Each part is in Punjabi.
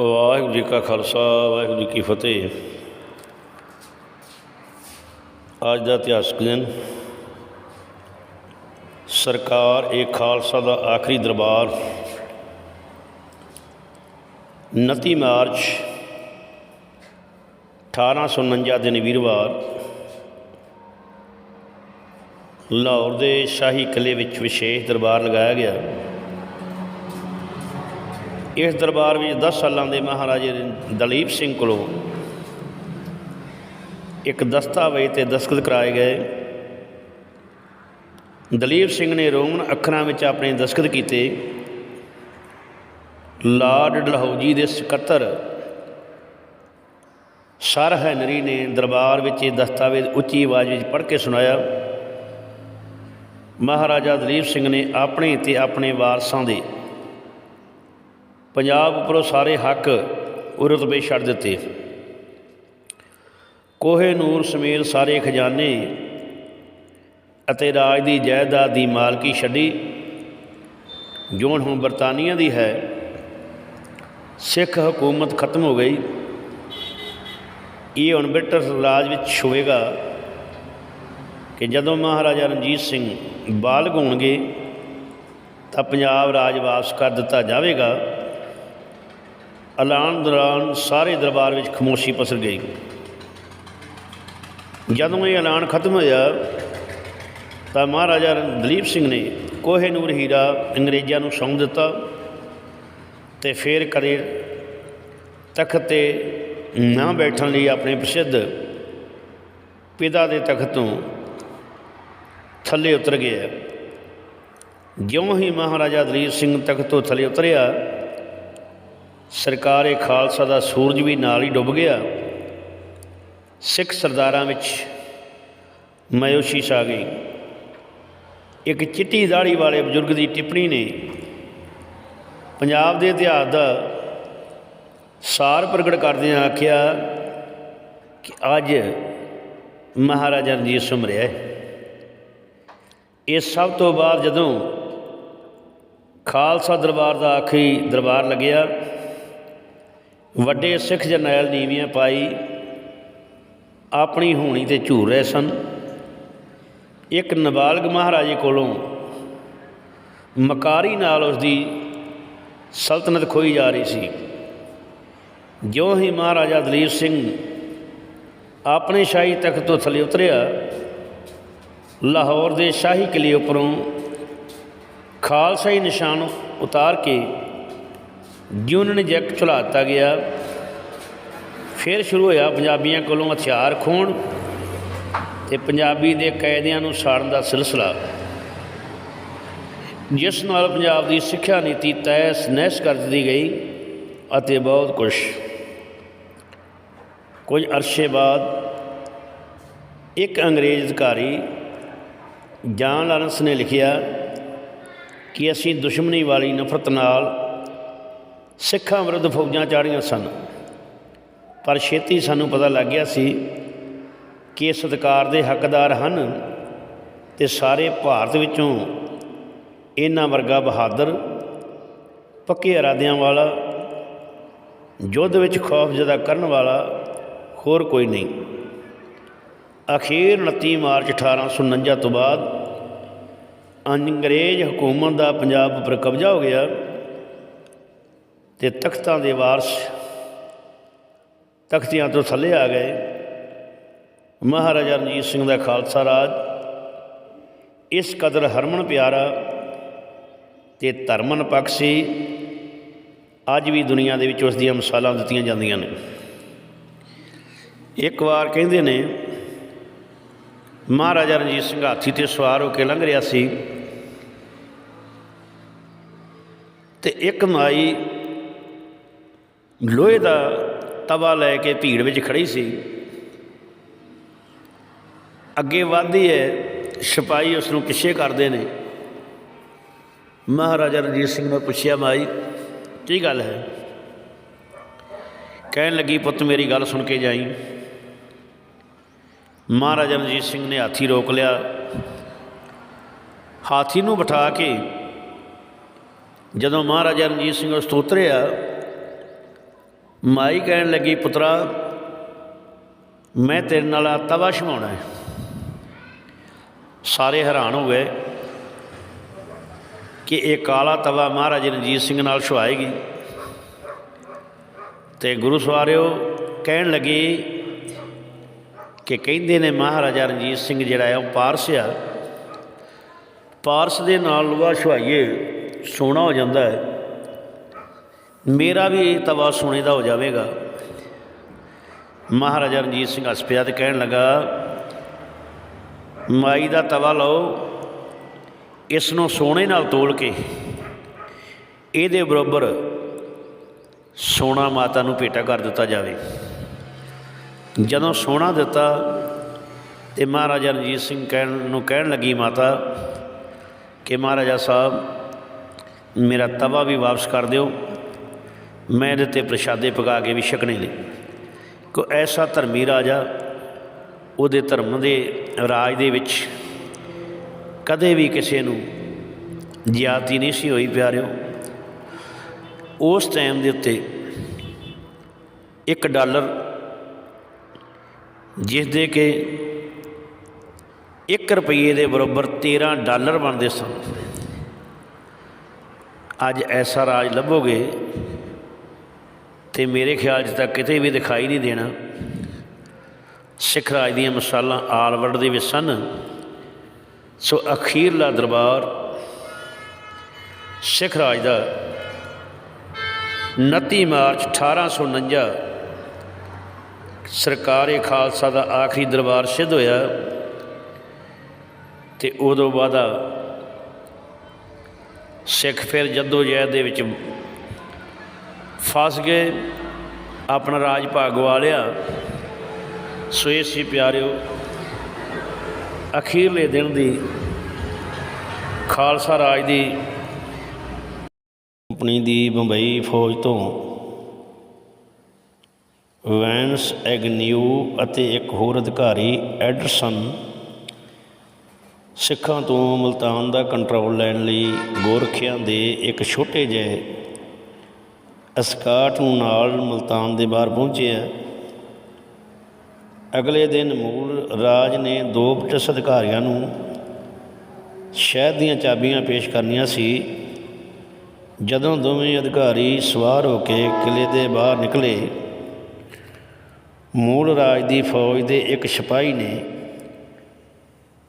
ਵਾਹਿਗੁਰੂ ਜੀ ਕਾ ਖਾਲਸਾ, ਵਾਹਿਗੁਰੂ ਜੀ ਕੀ ਫਤਿਹ। ਅੱਜ ਦਾ ਇਤਿਹਾਸਕ ਦਿਨ, ਸਰਕਾਰ ਇਹ ਖਾਲਸਾ ਦਾ ਆਖਰੀ ਦਰਬਾਰ 29 ਮਾਰਚ 1849 ਦਿਨ ਵੀਰਵਾਰ, ਲਾਹੌਰ ਦੇ ਸ਼ਾਹੀ ਕਿਲੇ ਵਿੱਚ ਵਿਸ਼ੇਸ਼ ਦਰਬਾਰ ਲਗਾਇਆ ਗਿਆ। ਇਸ ਦਰਬਾਰ ਵਿੱਚ 10 ਸਾਲਾਂ ਦੇ ਮਹਾਰਾਜੇ ਦਲੀਪ ਸਿੰਘ ਕੋਲੋਂ ਇੱਕ ਦਸਤਾਵੇਜ਼ ਤੇ ਦਸਤਖਤ ਕਰਾਏ ਗਏ। ਦਲੀਪ ਸਿੰਘ ਨੇ ਰੋਮਨ ਅੱਖਰਾਂ ਵਿੱਚ ਆਪਣੇ ਦਸਤਖਤ ਕੀਤੇ। ਲਾਰਡ ਡਲਹੌਜੀ ਦੇ ਸਕੱਤਰ ਸਰ ਹੈਨਰੀ ਨੇ ਦਰਬਾਰ ਵਿੱਚ ਇਹ ਦਸਤਾਵੇਜ਼ ਉੱਚੀ ਆਵਾਜ਼ ਵਿੱਚ ਪੜ੍ਹ ਕੇ ਸੁਣਾਇਆ। ਮਹਾਰਾਜਾ ਦਲੀਪ ਸਿੰਘ ਨੇ ਆਪਣੇ ਤੇ ਆਪਣੇ ਵਾਰਸਾਂ ਦੇ ਪੰਜਾਬ ਉੱਪਰੋਂ ਸਾਰੇ ਹੱਕ ਉਹ ਰੁਤਬੇ ਛੱਡ ਦਿੱਤੇ। ਕੋਹੇ ਨੂਰ ਸਮੇਤ ਸਾਰੇ ਖਜ਼ਾਨੇ ਅਤੇ ਰਾਜ ਦੀ ਜਾਇਦਾਦ ਦੀ ਮਾਲਕੀ ਛੱਡੀ। ਜੋ ਹੁਣ ਬਰਤਾਨੀਆ ਦੀ ਹੈ, ਸਿੱਖ ਹਕੂਮਤ ਖਤਮ ਹੋ ਗਈ। ਇਹ ਹੁਣ ਬ੍ਰਿਟਿਸ਼ ਰਾਜ ਵਿੱਚ ਹੋਵੇਗਾ ਕਿ ਜਦੋਂ ਮਹਾਰਾਜਾ ਰਣਜੀਤ ਸਿੰਘ ਬਾਲਗ ਹੋਣਗੇ ਤਾਂ ਪੰਜਾਬ ਰਾਜ ਵਾਪਸ ਕਰ ਦਿੱਤਾ ਜਾਵੇਗਾ। ਐਲਾਨ ਦੌਰਾਨ ਸਾਰੇ ਦਰਬਾਰ ਵਿੱਚ ਖਮੋਸ਼ੀ ਪਸਰ ਗਈ। ਜਦੋਂ ਇਹ ਐਲਾਨ ਖਤਮ ਹੋਇਆ, ਤਾਂ ਮਹਾਰਾਜਾ ਦਲੀਪ ਸਿੰਘ ਨੇ ਕੋਹੇ ਨੂਰ ਹੀਰਾ ਅੰਗਰੇਜ਼ਾਂ ਨੂੰ ਸੌਂ ਦਿੱਤਾ ਤੇ ਫਿਰ ਕਦੇ ਤਖਤ ਤੇ ਨਾ ਬੈਠਣ ਲਈ ਆਪਣੇ ਪ੍ਰਸਿੱਧ ਪਿਤਾ ਦੇ ਤਖਤ ਤੋਂ ਥੱਲੇ ਉਤਰ ਗਿਆ। ਜਿਉਂ ਹੀ ਮਹਾਰਾਜਾ ਦਲੀਪ ਸਿੰਘ ਤਖਤ ਤੋਂ ਥੱਲੇ ਉਤਰਿਆ ਸਰਕਾਰ ਇਹ ਖਾਲਸਾ ਦਾ ਸੂਰਜ ਵੀ ਨਾਲ ਹੀ ਡੁੱਬ ਗਿਆ। ਸਿੱਖ ਸਰਦਾਰਾਂ ਵਿੱਚ ਮਾਇੂਸੀ ਛਾ ਗਈ। ਇੱਕ ਚਿੱਟੀ ਦਾੜੀ ਵਾਲੇ ਬਜ਼ੁਰਗ ਦੀ ਟਿੱਪਣੀ ਨੇ ਪੰਜਾਬ ਦੇ ਇਤਿਹਾਸ ਦਾ ਸਾਰ ਪ੍ਰਗਟ ਕਰਦਿਆਂ ਆਖਿਆ ਕਿ ਅੱਜ ਮਹਾਰਾਜਾ ਰਣਜੀਤ ਸਿੰਘ ਮਰਿਆ ਹੈ। ਇਸ ਸਭ ਤੋਂ ਬਾਅਦ ਜਦੋਂ ਖਾਲਸਾ ਦਰਬਾਰ ਦਾ ਆਖਰੀ ਦਰਬਾਰ ਲੱਗਿਆ ਵੱਡੇ ਸਿੱਖ ਜਰਨੈਲ ਨੀਵੀਆਂ ਪਾਈ, ਆਪਣੀ ਹੋਣੀ ਤੇ ਝੂਰ ਰਹੇ ਸਨ। ਇੱਕ ਨਾਬਾਲਗ ਮਹਾਰਾਜੇ ਕੋਲੋਂ ਮਕਾਰੀ ਨਾਲ ਉਸ ਦੀ ਸਲਤਨਤ ਖੋਈ ਜਾ ਰਹੀ ਸੀ। ਜਿਉਂ ਹੀ ਮਹਾਰਾਜਾ ਦਲੀਪ ਸਿੰਘ ਆਪਣੇ ਸ਼ਾਹੀ ਤਖਤ ਤੋਂ ਥੱਲੇ ਉਤਰਿਆ, ਲਾਹੌਰ ਦੇ ਸ਼ਾਹੀ ਕਿਲੇ ਉੱਪਰੋਂ ਖਾਲਸਾਈ ਨਿਸ਼ਾਨ ਉਤਾਰ ਕੇ ਯੂਨੀਅਨ ਜੈਕ ਚੁਲਾਤਾ ਗਿਆ, ਫਿਰ ਸ਼ੁਰੂ ਹੋਇਆ ਪੰਜਾਬੀਆਂ ਕੋਲੋਂ ਹਥਿਆਰ ਖੋਣ ਤੇ ਪੰਜਾਬੀ ਦੇ ਕਾਇਦਿਆਂ ਨੂੰ ਸਾੜਨ ਦਾ ਸਿਲਸਿਲਾ। ਜਿਸ ਨਾਲ ਪੰਜਾਬ ਦੀ ਸਿੱਖਿਆ ਨੀਤੀ ਤੈਸ ਨਹਿਸ ਕਰ ਦਿੱਤੀ ਗਈ ਅਤੇ ਬਹੁਤ ਕੁਝ ਕੁਝ ਅਰਸੇ ਬਾਅਦ ਇੱਕ ਅੰਗਰੇਜ਼ ਅਧਿਕਾਰੀ ਜਾਨ ਲਾਰੈਂਸ ਨੇ ਲਿਖਿਆ ਕਿ ਅਸੀਂ ਦੁਸ਼ਮਣੀ ਵਾਲੀ ਨਫ਼ਰਤ ਨਾਲ ਸਿੱਖਾਂ ਵਿਰੁੱਧ ਫੌਜਾਂ ਚਾੜੀਆਂ ਸਨ। ਪਰ ਛੇਤੀ ਸਾਨੂੰ ਪਤਾ ਲੱਗ ਗਿਆ ਸੀ ਕਿ ਇਸ ਸਤਕਾਰ ਦੇ ਹੱਕਦਾਰ ਹਨ ਤੇ ਸਾਰੇ ਭਾਰਤ ਵਿੱਚੋਂ ਇਹਨਾਂ ਵਰਗਾ ਬਹਾਦਰ, ਪੱਕੇ ਇਰਾਦਿਆਂ ਵਾਲਾ, ਯੁੱਧ ਵਿੱਚ ਖੌਫ ਜ਼ਦਾ ਕਰਨ ਵਾਲਾ ਹੋਰ ਕੋਈ ਨਹੀਂ। ਅਖੀਰ 29 ਮਾਰਚ 1849 ਤੋਂ ਬਾਅਦ ਅੰਗਰੇਜ਼ ਹਕੂਮਤ ਦਾ ਪੰਜਾਬ ਉੱਪਰ ਕਬਜ਼ਾ ਹੋ ਗਿਆ। ਤੇ ਤਖਤਾਂ ਦੇ ਵਾਰਸ ਤਖਤੀਆਂ ਤੋਂ ਥੱਲੇ ਆ ਗਏ। ਮਹਾਰਾਜਾ ਰਣਜੀਤ ਸਿੰਘ ਦਾ ਖਾਲਸਾ ਰਾਜ, ਇਸ ਕਦਰ ਹਰਮਨ ਪਿਆਰਾ ਤੇ ਧਰਮਨ ਪੱਖ ਸੀ ਅੱਜ ਵੀ ਦੁਨੀਆ ਦੇ ਵਿੱਚ ਉਸ ਦੀਆਂ ਮਿਸਾਲਾਂ ਦਿੱਤੀਆਂ ਜਾਂਦੀਆਂ ਨੇ। ਇੱਕ ਵਾਰ ਕਹਿੰਦੇ ਨੇ, ਮਹਾਰਾਜਾ ਰਣਜੀਤ ਸਿੰਘ ਹਾਥੀ ਤੇ ਸਵਾਰ ਹੋ ਕੇ ਲੰਘ ਰਿਹਾ ਸੀ ਤੇ ਇੱਕ ਮਾਈ ਲੋਹੇ ਦਾ ਤਵਾ ਲੈ ਕੇ ਭੀੜ ਵਿੱਚ ਖੜੀ ਸੀ। ਅੱਗੇ ਵਧਦੀ ਹੈ, ਸਿਪਾਹੀ ਉਸ ਨੂੰ ਪਿੱਛੇ ਕਰਦੇ ਨੇ। ਮਹਾਰਾਜਾ ਰਣਜੀਤ ਸਿੰਘ ਨੇ ਪੁੱਛਿਆ, ਮਾਈ, ਕੀ ਗੱਲ ਹੈ? ਕਹਿਣ ਲੱਗੀ, ਪੁੱਤ, ਮੇਰੀ ਗੱਲ ਸੁਣ ਕੇ ਜਾਈ। ਮਹਾਰਾਜਾ ਰਣਜੀਤ ਸਿੰਘ ਨੇ ਹਾਥੀ ਰੋਕ ਲਿਆ। ਹਾਥੀ ਨੂੰ ਬਿਠਾ ਕੇ ਜਦੋਂ ਮਹਾਰਾਜਾ ਰਣਜੀਤ ਸਿੰਘ ਉਸ ਤੋਂ ਉਤਰਿਆ ਮਾਈ ਕਹਿਣ ਲੱਗੀ, ਪੁੱਤਰਾ, ਮੈਂ ਤੇਰੇ ਨਾਲ ਆ ਤਵਾ ਛਮਾਉਣਾ ਹੈ। ਸਾਰੇ ਹੈਰਾਨ ਹੋ ਗਏ ਕਿ ਇਹ ਕਾਲਾ ਤਵਾ ਮਹਾਰਾਜ ਰਣਜੀਤ ਸਿੰਘ ਨਾਲ ਛੁਆਏਗੀ ਤੇ ਗੁਰੂ ਸਵਾਰਿਓ ਕਹਿਣ ਲੱਗੇ ਕਿ ਕਹਿੰਦੇ ਨੇ, ਮਹਾਰਾਜਾ ਰਣਜੀਤ ਸਿੰਘ ਜਿਹੜਾ ਹੈ ਉਹ ਪਾਰਸ ਆ। ਪਾਰਸ ਦੇ ਨਾਲ ਲੋਹਾ ਛੁਆਈਏ ਸੋਨਾ ਹੋ ਜਾਂਦਾ ਹੈ। ਮੇਰਾ ਵੀ ਇਹ ਤਵਾ ਸੋਨੇ ਦਾ ਹੋ ਜਾਵੇਗਾ। ਮਹਾਰਾਜਾ ਰਣਜੀਤ ਸਿੰਘ ਹੱਸ ਪਿਆ ਤੇ ਕਹਿਣ ਲੱਗਾ, ਮਾਈ ਦਾ ਤਵਾ ਲਓ, ਇਸ ਨੂੰ ਸੋਨੇ ਨਾਲ ਤੋਲ ਕੇ, ਇਹਦੇ ਬਰਾਬਰ ਸੋਨਾ ਮਾਤਾ ਨੂੰ ਭੇਟਾ ਕਰ ਦਿੱਤਾ ਜਾਵੇ। ਜਦੋਂ ਸੋਨਾ ਦਿੱਤਾ ਤੇ ਮਹਾਰਾਜਾ ਰਣਜੀਤ ਸਿੰਘ ਕਹਿਣ ਨੂੰ ਕਹਿਣ ਲੱਗੀ ਮਾਤਾ ਕਿ ਮਹਾਰਾਜਾ ਸਾਹਿਬ, ਮੇਰਾ ਤਵਾ ਵੀ ਵਾਪਸ ਕਰ ਦਿਓ। ਮੈਂ ਇਹਦੇ ਤੇ ਪ੍ਰਸ਼ਾਦੇ ਪਕਾ ਕੇ ਵੀ ਛਕਣੇ ਨੇ। ਕੋ ਐਸਾ ਧਰਮੀ ਰਾਜਾ ਉਹਦੇ ਧਰਮ ਦੇ ਰਾਜ ਦੇ ਵਿੱਚ ਕਦੇ ਵੀ ਕਿਸੇ ਨੂੰ ਜ਼ਿਆਤੀ ਨਹੀਂ ਸੀ ਹੋਈ ਪਿਆਰਿਓ। ਉਸ ਟਾਈਮ ਦੇ ਉੱਤੇ ਇੱਕ ਡਾਲਰ ਜਿਸ ਦੇ ਕਿ 1 ਰੁਪਏ ਦੇ ਬਰਾਬਰ 13 ਡਾਲਰ ਬਣਦੇ ਸਨ। ਅੱਜ ਐਸਾ ਰਾਜ ਲੱਭੋਗੇ ਤੇ ਮੇਰੇ ਖਿਆਲ 'ਚ ਤਾਂ ਕਿਤੇ ਵੀ ਦਿਖਾਈ ਨਹੀਂ ਦੇਣਾ। ਸਿੱਖ ਰਾਜ ਦੀਆਂ ਮਿਸਾਲਾਂ ਆਲਵਰਡ ਦੇ ਵਿੱਚ ਸਨ। ਸੋ ਅਖੀਰਲਾ ਦਰਬਾਰ ਸਿੱਖ ਰਾਜ ਦਾ 29 ਮਾਰਚ 1849 ਸਰਕਾਰੇ ਖਾਲਸਾ ਦਾ ਆਖਰੀ ਦਰਬਾਰ ਸਿੱਧ ਹੋਇਆ ਤੇ ਉਦੋਂ ਬਾਅਦ ਸਿੱਖ ਫਿਰ ਜਦੋਜਹਿਦ ਦੇ ਵਿੱਚ ਫਸ ਗਏ, ਆਪਣਾ ਰਾਜ ਭਾਗ ਵਾਲਿਆ। ਸੋ ਇਹ ਸੀ ਪਿਆਰਿਓ, ਅਖੀਰਲੇ ਦਿਨ ਦੀ ਖਾਲਸਾ ਰਾਜ ਦੀ ਕੰਪਨੀ ਦੀ ਬੰਬਈ ਫੌਜ ਤੋਂ ਵੈਂਸ ਐਗਨਿਊ ਅਤੇ ਇੱਕ ਹੋਰ ਅਧਿਕਾਰੀ, ਐਡਰਸਨ ਸਿੱਖਾਂ ਤੋਂ ਮਲਤਾਨ ਦਾ ਕੰਟਰੋਲ ਲੈਣ ਲਈ ਗੋਰਖਿਆਂ ਦੇ ਇੱਕ ਛੋਟੇ ਜਿਹੇ ਅਸਕਾਟ ਨੂੰ ਨਾਲ ਮਲਤਾਨ ਦੇ ਬਾਹਰ ਪਹੁੰਚਿਆ ਅਗਲੇ ਦਿਨ ਮੂਲ ਰਾਜ ਨੇ ਦੋ ਬ੍ਰਿਟਿਸ਼ ਅਧਿਕਾਰੀਆਂ ਨੂੰ ਸ਼ਹਿਰ ਦੀਆਂ ਚਾਬੀਆਂ ਪੇਸ਼ ਕਰਨੀਆਂ ਸੀ। ਜਦੋਂ ਦੋਵੇਂ ਅਧਿਕਾਰੀ ਸਵਾਰ ਹੋ ਕੇ ਕਿਲੇ ਦੇ ਬਾਹਰ ਨਿਕਲੇ, ਮੂਲ ਰਾਜ ਦੀ ਫੌਜ ਦੇ ਇੱਕ ਸਿਪਾਹੀ ਨੇ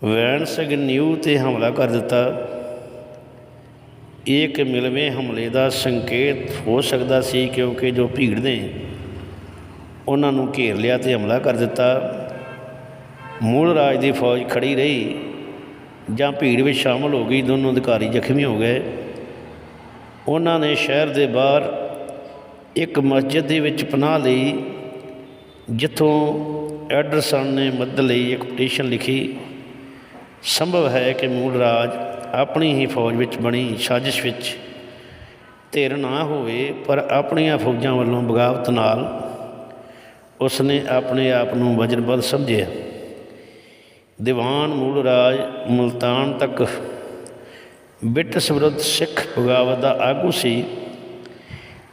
ਵੈਨਸਗ ਨਿਊ ਤੇ ਹਮਲਾ ਕਰ ਦਿੱਤਾ। ਇੱਕ ਮਿਲਵੇਂ ਹਮਲੇ ਦਾ ਸੰਕੇਤ ਹੋ ਸਕਦਾ ਸੀ ਕਿਉਂਕਿ ਜੋ ਭੀੜ ਨੇ ਉਹਨਾਂ ਨੂੰ ਘੇਰ ਲਿਆ ਤੇ ਹਮਲਾ ਕਰ ਦਿੱਤਾ। ਮੂਲ ਰਾਜ ਦੀ ਫੌਜ ਖੜੀ ਰਹੀ, ਜਾਂ ਭੀੜ ਵਿੱਚ ਸ਼ਾਮਲ ਹੋ ਗਈ, ਦੋਨੋਂ ਅਧਿਕਾਰੀ ਜ਼ਖਮੀ ਹੋ ਗਏ। ਉਹਨਾਂ ਨੇ ਸ਼ਹਿਰ ਦੇ ਬਾਹਰ ਇੱਕ ਮਸਜਿਦ ਦੇ ਵਿੱਚ ਪਨਾਹ ਲਈ, ਜਿੱਥੋਂ ਐਡਰਸਨ ਨੇ ਮਦਦ ਲਈ ਇੱਕ ਪਟੀਸ਼ਨ ਲਿਖੀ। ਸੰਭਵ ਹੈ ਕਿ ਮੂਲ ਰਾਜ ਆਪਣੀ ਹੀ ਫੌਜ ਵਿੱਚ ਬਣੀ, ਸਾਜ਼ਿਸ਼ ਵਿੱਚ। ਧਿਰ ਨਾ ਹੋਵੇ, ਪਰ ਆਪਣੀਆਂ ਫੌਜਾਂ ਵੱਲੋਂ ਬਗਾਵਤ ਨਾਲ ਉਸਨੇ ਆਪਣੇ ਆਪ ਨੂੰ ਵਜਨਬੱਧ ਸਮਝਿਆ। ਦੀਵਾਨ ਮੂਲ ਰਾਜ ਮੁਲਤਾਨ ਤੱਕ ਬ੍ਰਿਟਿਸ਼ ਵਿਰੁੱਧ ਸਿੱਖ ਬਗਾਵਤ ਦਾ ਆਗੂ ਸੀ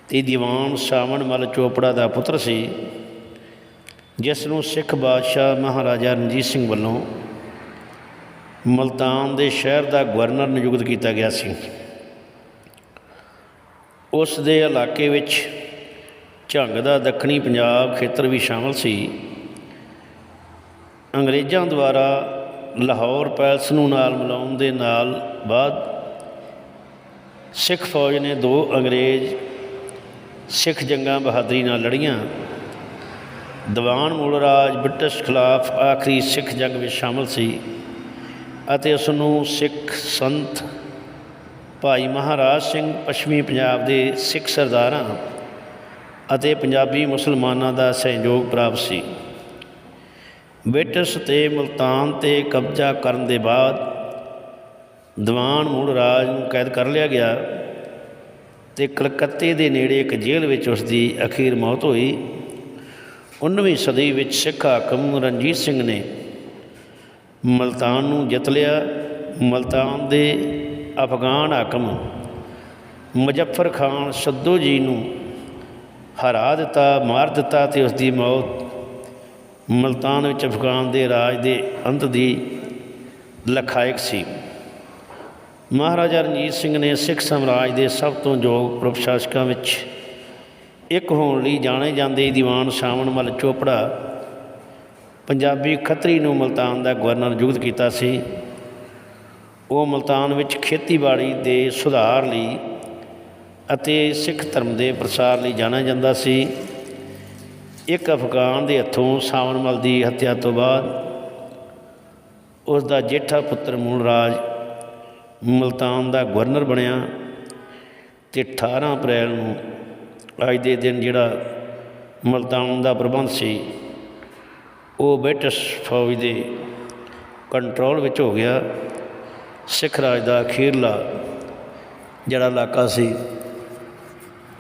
ਤੇ ਦੀਵਾਨ ਸਾਵਣ ਮਲ ਚੋਪੜਾ ਦਾ ਪੁੱਤਰ ਸੀ ਜਿਸ ਨੂੰ ਸਿੱਖ ਬਾਦਸ਼ਾਹ ਮਹਾਰਾਜਾ ਰਣਜੀਤ ਸਿੰਘ ਵੱਲੋਂ ਮਲਤਾਨ ਦੇ ਸ਼ਹਿਰ ਦਾ ਗਵਰਨਰ ਨਿਯੁਕਤ ਕੀਤਾ ਗਿਆ ਸੀ। ਉਸ ਦੇ ਇਲਾਕੇ ਵਿੱਚ ਝੰਗ ਦਾ ਦੱਖਣੀ ਪੰਜਾਬ ਖੇਤਰ ਵੀ ਸ਼ਾਮਲ ਸੀ। ਅੰਗਰੇਜ਼ਾਂ ਦੁਆਰਾ ਲਾਹੌਰ ਪੈਲਸ ਨੂੰ ਨਾਲ ਮਿਲਾਉਣ ਦੇ ਨਾਲ ਬਾਅਦ ਸਿੱਖ ਫੌਜ ਨੇ ਦੋ ਅੰਗਰੇਜ਼ ਸਿੱਖ ਜੰਗਾਂ ਬਹਾਦਰੀ ਨਾਲ ਲੜੀਆਂ। ਦੀਵਾਨ ਮੂਲ ਰਾਜ ਬ੍ਰਿਟਿਸ਼ ਖਿਲਾਫ ਆਖਰੀ ਸਿੱਖ ਜੰਗ ਵਿੱਚ ਸ਼ਾਮਲ ਸੀ। ਅਤੇ ਉਸ ਨੂੰ ਸਿੱਖ ਸੰਤ ਭਾਈ ਮਹਾਰਾਜ ਸਿੰਘ ਪੱਛਮੀ ਪੰਜਾਬ ਦੇ ਸਿੱਖ ਸਰਦਾਰਾਂ ਅਤੇ ਪੰਜਾਬੀ ਮੁਸਲਮਾਨਾਂ ਦਾ ਸਹਿਯੋਗ ਪ੍ਰਾਪਤ ਸੀ। ਬ੍ਰਿਟਿਸ਼ ਤੇ ਮੁਲਤਾਨ ਤੇ ਕਬਜ਼ਾ ਕਰਨ ਦੇ ਬਾਅਦ ਦੀਵਾਨ ਮੂਲ ਰਾਜ ਨੂੰ ਕੈਦ ਕਰ ਲਿਆ ਗਿਆ ਤੇ ਕਲਕੱਤੇ ਦੇ ਨੇੜੇ ਇੱਕ ਜੇਲ੍ਹ ਵਿੱਚ ਉਸ ਦੀ ਅਖੀਰ ਮੌਤ ਹੋਈ। 19ਵੀਂ ਸਦੀ ਵਿੱਚ ਸਿੱਖ ਹਾਕਮ ਰਣਜੀਤ ਸਿੰਘ ਨੇ ਮਲਤਾਨ ਨੂੰ ਜਿੱਤ ਲਿਆ। ਮਲਤਾਨ ਦੇ ਅਫਗਾਨ ਹਾਕਮ ਮੁਜ਼ੱਫਰ ਖਾਨ ਸੱਦੋ ਜੀ ਨੂੰ ਹਰਾ ਦਿੱਤਾ, ਮਾਰ ਦਿੱਤਾ ਤੇ ਉਸ ਦੀ ਮੌਤ ਮਲਤਾਨ ਵਿੱਚ ਅਫਗਾਨ ਦੇ ਰਾਜ ਦੇ ਅੰਤ ਦੀ ਲਖਾਇਕ ਸੀ। ਮਹਾਰਾਜਾ ਰਣਜੀਤ ਸਿੰਘ ਨੇ ਸਿੱਖ ਸਾਮਰਾਜ ਦੇ ਸਭ ਤੋਂ ਯੋਗ ਪ੍ਰਸ਼ਾਸਕਾਂ ਵਿੱਚ ਇੱਕ ਹੋਣ ਲਈ ਜਾਣੇ ਜਾਂਦੇ ਦੀਵਾਨ ਸ਼ਾਮਣ ਮਲ ਚੋਪੜਾ ਪੰਜਾਬੀ ਖੱਤਰੀ ਨੂੰ ਮਲਤਾਨ ਦਾ ਗਵਰਨਰ ਨਿਯੁਕਤ ਕੀਤਾ ਸੀ। ਉਹ ਮਲਤਾਨ ਵਿੱਚ ਖੇਤੀਬਾੜੀ ਦੇ ਸੁਧਾਰ ਲਈ ਅਤੇ ਸਿੱਖ ਧਰਮ ਦੇ ਪ੍ਰਸਾਰ ਲਈ ਜਾਣਿਆ ਜਾਂਦਾ ਸੀ। ਇੱਕ ਅਫਗਾਨ ਦੇ ਹੱਥੋਂ ਸਾਵਣਮਲ ਦੀ ਹੱਤਿਆ ਤੋਂ ਬਾਅਦ ਉਸ ਦਾ ਜੇਠਾ ਪੁੱਤਰ ਮੂਲ ਰਾਜ ਮਲਤਾਨ ਦਾ ਗਵਰਨਰ ਬਣਿਆ ਤੇ 18 ਅਪ੍ਰੈਲ ਨੂੰ ਅੱਜ ਦੇ ਦਿਨ ਜਿਹੜਾ ਮਲਤਾਨ ਦਾ ਪ੍ਰਬੰਧ ਸੀ ਉਹ ਬ੍ਰਿਟਿਸ਼ ਫੌਜ ਦੇ ਕੰਟਰੋਲ ਵਿੱਚ ਹੋ ਗਿਆ। ਸਿੱਖ ਰਾਜ ਦਾ ਅਖੀਰਲਾ ਜਿਹੜਾ ਇਲਾਕਾ ਸੀ,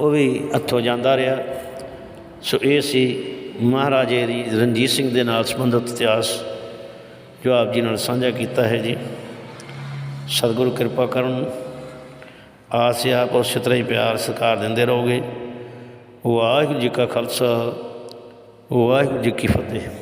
ਉਹ ਵੀ ਹੱਥੋਂ ਜਾਂਦਾ ਰਿਹਾ। ਸੋ ਇਹ ਸੀ ਮਹਾਰਾਜੇ ਦੀ ਰਣਜੀਤ ਸਿੰਘ ਦੇ ਨਾਲ ਸੰਬੰਧਿਤ ਇਤਿਹਾਸ, ਜੋ ਆਪ ਜੀ ਨਾਲ ਸਾਂਝਾ ਕੀਤਾ ਹੈ ਜੀ। ਸਤਿਗੁਰੂ ਕਿਰਪਾ ਕਰਨ, ਆਸ ਹੈ ਆਪ ਉਸੇ ਤਰ੍ਹਾਂ ਹੀ ਪਿਆਰ ਸਤਿਕਾਰ ਦਿੰਦੇ ਰਹੋਗੇ। ਵਾਹਿਗੁਰੂ ਜੀ ਕਾ ਖਾਲਸਾ, ਵਾਹਿਗੁਰੂ ਜੀ ਕੀ ਫਤਿਹ।